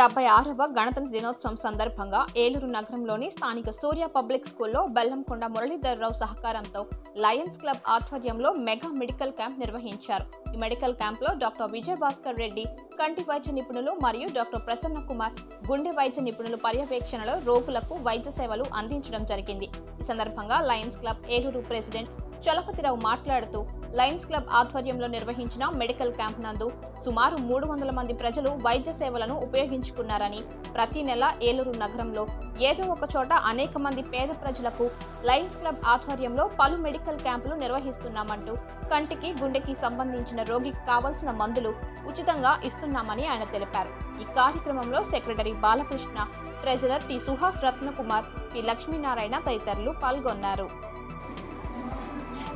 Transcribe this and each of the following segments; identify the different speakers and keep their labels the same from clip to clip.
Speaker 1: డెబ్బై ఆరవ గణతంత్ర దినోత్సవం సందర్భంగా ఏలూరు నగరంలోని స్థానిక సూర్య పబ్లిక్ స్కూల్లో బెల్లంకొండ మురళీధర్రావు సహకారంతో లయన్స్ క్లబ్ ఆధ్వర్యంలో మెగా మెడికల్ క్యాంప్ నిర్వహించారు. ఈ మెడికల్ క్యాంప్లో డాక్టర్ విజయ్ భాస్కర్ రెడ్డి కంటి వైద్య నిపుణులు మరియు డాక్టర్ ప్రసన్న కుమార్ గుండె వైద్య నిపుణులు పర్యవేక్షణలో రోగులకు వైద్య సేవలు అందించడం జరిగింది. ఈ సందర్భంగా Lions Club Eluru president Chalapathi Rao మాట్లాడుతూ లయన్స్ క్లబ్ ఆధ్వర్యంలో నిర్వహించిన మెడికల్ క్యాంప్ నందు సుమారు మూడు వందల మంది ప్రజలు వైద్య సేవలను ఉపయోగించుకున్నారని ప్రతి నెల ఏలూరు నగరంలో ఏదో ఒక చోట అనేక మంది పేద ప్రజలకు లయన్స్ క్లబ్ ఆధ్వర్యంలో పలు మెడికల్ క్యాంపులు నిర్వహిస్తున్నామంటూ కంటికి గుండెకి సంబంధించిన రోగికి కావలసిన మందులు ఉచితంగా ఇస్తున్నామని ఆయన తెలిపారు. ఈ కార్యక్రమంలో secretary Balakrishna treasurer T Suhas Ratnakumar P Lakshminarayana తదితరులు పాల్గొన్నారు.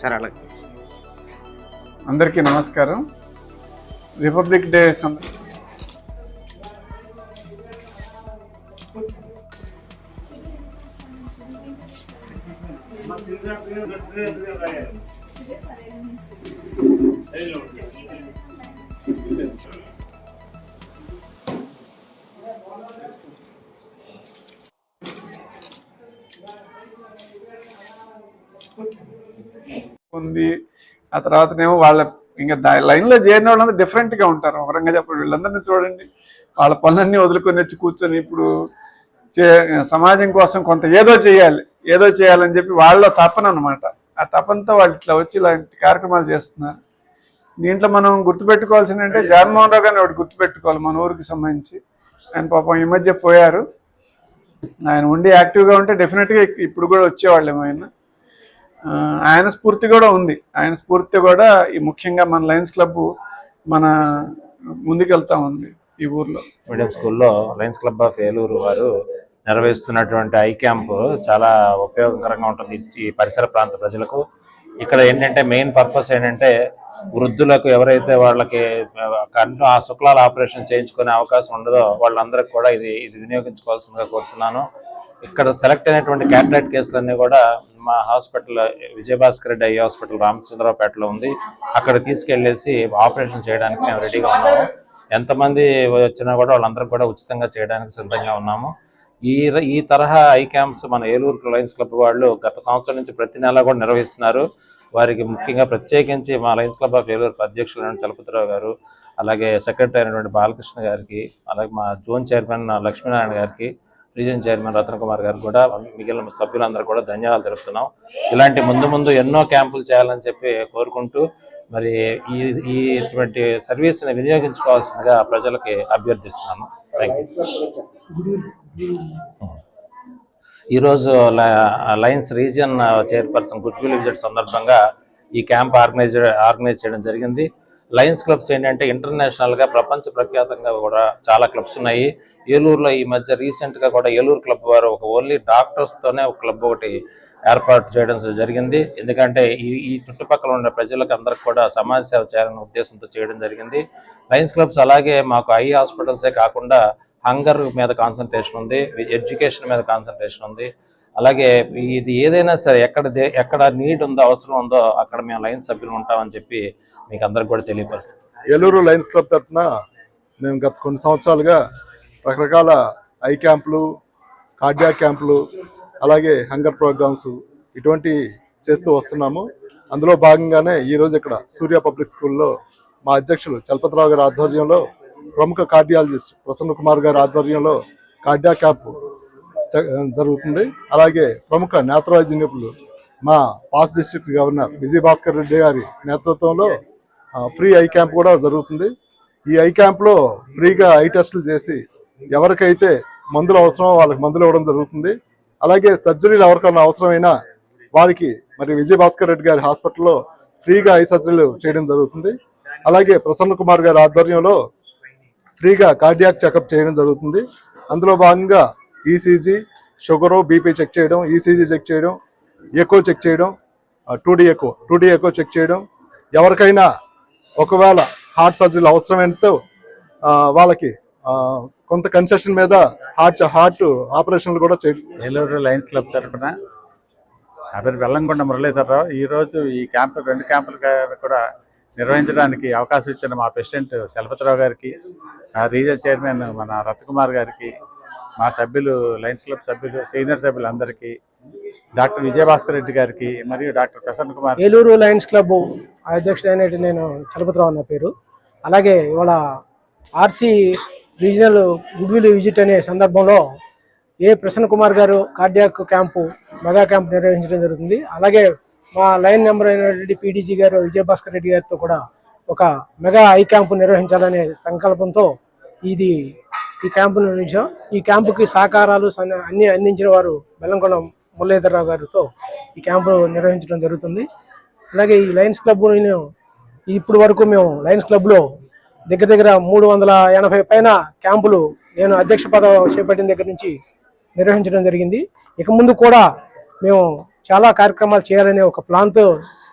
Speaker 2: సార్ అలాగే
Speaker 3: అందరికీ నమస్కారం. రిపబ్లిక్ డే సంద ఉంది ఆ తర్వాతనేమో వాళ్ళ ఇంకా దా- లైన్లో చేరిన వాళ్ళందరూ డిఫరెంట్గా ఉంటారు. ఒక చెప్పండి వీళ్ళందరినీ చూడండి. వాళ్ళ పనులన్నీ వదులుకొని వచ్చి కూర్చొని ఇప్పుడు చే సమాజం కోసం కొంత ఏదో చేయాలి. ఏదో చేయాలని చెప్పి వాళ్ళ తపన అనమాట ఆ తపనతో వాళ్ళు ఇట్లా వచ్చి ఇలాంటి కార్యక్రమాలు చేస్తున్నారు. దీంట్లో మనం గుర్తుపెట్టుకోవాల్సింది అంటే జగన్మోహన్ రావు గారిని ఒకటి గుర్తుపెట్టుకోవాలి మన ఊరికి సంబంధించి. ఆయన పాపం ఈ మధ్య పోయారు. ఆయన ఉండి యాక్టివ్గా ఉంటే డెఫినెట్గా ఇప్పుడు కూడా వచ్చేవాళ్ళేమో ఆయన. ఆయన స్ఫూర్తి కూడా ఉంది. ఆయన స్ఫూర్తి కూడా ఈ ముఖ్యంగా మన లయన్స్ క్లబ్ మన ముందుకెళ్తా ఉంది ఈ ఊర్లో.
Speaker 2: మీడియం స్కూల్లో లయన్స్ క్లబ్ ఆఫ్ ఏలూరు వారు నిర్వహిస్తున్నటువంటి ఐ క్యాంప్ చాలా ఉపయోగకరంగా ఉంటుంది ఈ పరిసర ప్రాంత ప్రజలకు. ఇక్కడ ఏంటంటే మెయిన్ పర్పస్ ఏంటంటే వృద్ధులకు ఎవరైతే వాళ్ళకి కన్ను ఆ శుక్లాల ఆపరేషన్ చేయించుకునే అవకాశం ఉండదో వాళ్ళందరికీ కూడా ఇది ఇది వినియోగించుకోవాల్సిందిగా కోరుతున్నాను. ఇక్కడ సెలెక్ట్ అయినటువంటి క్యాటరేట్ కేసులన్నీ కూడా మా hospital Vijayabhaskar Reddy eye hospital రామచంద్రరావుపేటలో ఉంది. అక్కడ తీసుకెళ్ళేసి ఆపరేషన్ చేయడానికి మేము రెడీగా ఉన్నాము. ఎంతమంది వచ్చినా కూడా వాళ్ళందరూ కూడా ఉచితంగా చేయడానికి సిద్ధంగా ఉన్నాము. ఈ ఈ తరహా ఐ క్యాంప్స్ మన ఏలూరు లయన్స్ క్లబ్ వాళ్ళు గత సంవత్సరం నుంచి ప్రతి నెల కూడా నిర్వహిస్తున్నారు. వారికి ముఖ్యంగా ప్రత్యేకించి మా లయన్స్ క్లబ్ ఆఫ్ ఏలూరు అధ్యక్షులు చలపతిరావు గారు అలాగే సెక్రటరీ అయినటువంటి బాలకృష్ణ గారికి అలాగే మా జోన్ చైర్మన్ లక్ష్మీనారాయణ గారికి రీజన్ చైర్మన్ రతన్ కుమార్ గారు కూడా మిగిలిన సభ్యులందరూ కూడా ధన్యవాదాలు తెలుపుతున్నాం. ఇలాంటి ముందు ముందు ఎన్నో క్యాంపులు చేయాలని చెప్పి కోరుకుంటూ మరి ఈ ఈ ఇటువంటి సర్వీస్ని వినియోగించుకోవాల్సిందిగా ప్రజలకి అభ్యర్థిస్తున్నాను. థ్యాంక్ ఈరోజు Lions region chairperson good will visit సందర్భంగా ఈ క్యాంప్ ఆర్గనైజ్ ఆర్గనైజ్ చేయడం జరిగింది. లయన్స్ క్లబ్స్ ఏంటంటే ఇంటర్నేషనల్గా ప్రపంచ ప్రఖ్యాతంగా కూడా చాలా క్లబ్స్ ఉన్నాయి. ఏలూరులో ఈ మధ్య రీసెంట్గా కూడా ఏలూరు క్లబ్ వారు ఒక ఓన్లీ డాక్టర్స్తోనే ఒక క్లబ్ ఒకటి ఏర్పాటు చేయడం జరిగింది. ఎందుకంటే ఈ ఈ చుట్టుపక్కల ఉన్న ప్రజలకు అందరికి కూడా సమాజ సేవ చేయాలనే ఉద్దేశంతో చేయడం జరిగింది. లయన్స్ క్లబ్స్ అలాగే మాకు ఐ హాస్పిటల్సే కాకుండా హంగర్ మీద కాన్సన్ట్రేషన్ ఉంది ఎడ్యుకేషన్ మీద కాన్సన్ట్రేషన్ ఉంది. అలాగే ఇది ఏదైనా సరే ఎక్కడ దే- ఎక్కడ నీడ్ ఉందో అవసరం ఉందో అక్కడ మేము లైన్ సభ్యులు ఉంటామని చెప్పి మీకు అందరికి కూడా తెలియపరుస్తాం.
Speaker 4: ఏలూరు లైన్స్ క్లబ్ తరఫున మేము గత కొన్ని సంవత్సరాలుగా రకరకాల ఐ క్యాంపులు కార్డియా క్యాంపులు అలాగే హంగర్ ప్రోగ్రామ్స్ ఇటువంటి చేస్తూ వస్తున్నాము. అందులో భాగంగానే ఈరోజు ఇక్కడ సూర్య పబ్లిక్ స్కూల్లో మా అధ్యక్షులు చలపతిరావు గారి ఆధ్వర్యంలో ప్రముఖ కార్డియాలజిస్ట్ ప్రసన్న కుమార్ గారి ఆధ్వర్యంలో కార్డియా క్యాంపు జరుగుతుంది. అలాగే ప్రముఖ నేత్రవైద్య నిపుణులు మా past district governor Vijay Bhaskar Reddy గారి నేతృత్వంలో ఫ్రీ ఐ క్యాంప్ కూడా జరుగుతుంది. ఈ ఐ క్యాంప్లో ఫ్రీగా ఐ టెస్టులు చేసి ఎవరికైతే మందులు అవసరమో వాళ్ళకి మందులు ఇవ్వడం జరుగుతుంది. అలాగే సర్జరీలు ఎవరికైనా అవసరమైనా వారికి మరి విజయ్ భాస్కర్ రెడ్డి గారి హాస్పిటల్లో ఫ్రీగా ఐ సర్జరీలు చేయడం జరుగుతుంది. అలాగే ప్రసన్న కుమార్ గారి ఆధ్వర్యంలో ఫ్రీగా కార్డియాక్ చెకప్ చేయడం జరుగుతుంది. అందులో భాగంగా ఈసీజీ షుగరు బీపీ చెక్ చేయడం ఈసీజీ చెక్ చేయడం ఎక్కువ చెక్ చేయడం two D echo two D ఎక్కువ చెక్ చేయడం. ఎవరికైనా ఒకవేళ హార్ట్ సర్జరీలు అవసరమైనంతో వాళ్ళకి కొంత కన్సెషన్ మీద హార్ట్ హార్ట్ ఆపరేషన్లు కూడా చేయడం
Speaker 5: ఏలూరు లయన్స్ క్లబ్ తరఫున నా పేరు వెల్లంకొండ మురళీధరరావు. ఈరోజు ఈ క్యాంపు రెండు క్యాంపులు కూడా నిర్వహించడానికి అవకాశం ఇచ్చిన మా ప్రెసిడెంట్ చలపతిరావు గారికి ఆ రీజన్ చైర్మన్ మన రత్కుమార్ గారికి మా సభ్యులు లయన్స్ క్లబ్ సభ్యులు సీనియర్ సభ్యులు అందరికీ డాక్టర్ విజయభాస్కర్ రెడ్డి గారికి మరియు doctor Prasanna Kumar
Speaker 6: Eluru Lions Club అధ్యక్షుడైన నేను చలపతిరావు నా పేరు. అలాగే ఇవాళ ఆర్సీ రీజనల్ గుడ్విల్ విజిట్ అనే సందర్భంలో ఏ ప్రసన్న కుమార్ గారు కార్డియాక్ క్యాంపు మెగా క్యాంప్ నిర్వహించడం జరుగుతుంది. అలాగే మా లైన్ నెంబర్ అయినటువంటి పీడీజీ గారు విజయభాస్కర్ రెడ్డి గారితో కూడా ఒక మెగా ఐ క్యాంపు నిర్వహించాలనే సంకల్పంతో ఇది ఈ క్యాంపు నిర్వహించాం ఈ క్యాంపుకి సహకారాలు అన్ని అందించిన వారు బెల్లంకొండ మురళీధరరావు గారితో ఈ క్యాంపు నిర్వహించడం జరుగుతుంది. అలాగే ఈ లయన్స్ క్లబ్ ఇప్పుడు వరకు మేము లయన్స్ క్లబ్లో దగ్గర దగ్గర మూడు వందల ఎనభై పైన క్యాంపులు నేను అధ్యక్ష పదవి చేపట్టిన దగ్గర నుంచి నిర్వహించడం జరిగింది. ఇక ముందు కూడా మేము చాలా కార్యక్రమాలు చేయాలనే ఒక ప్లాన్తో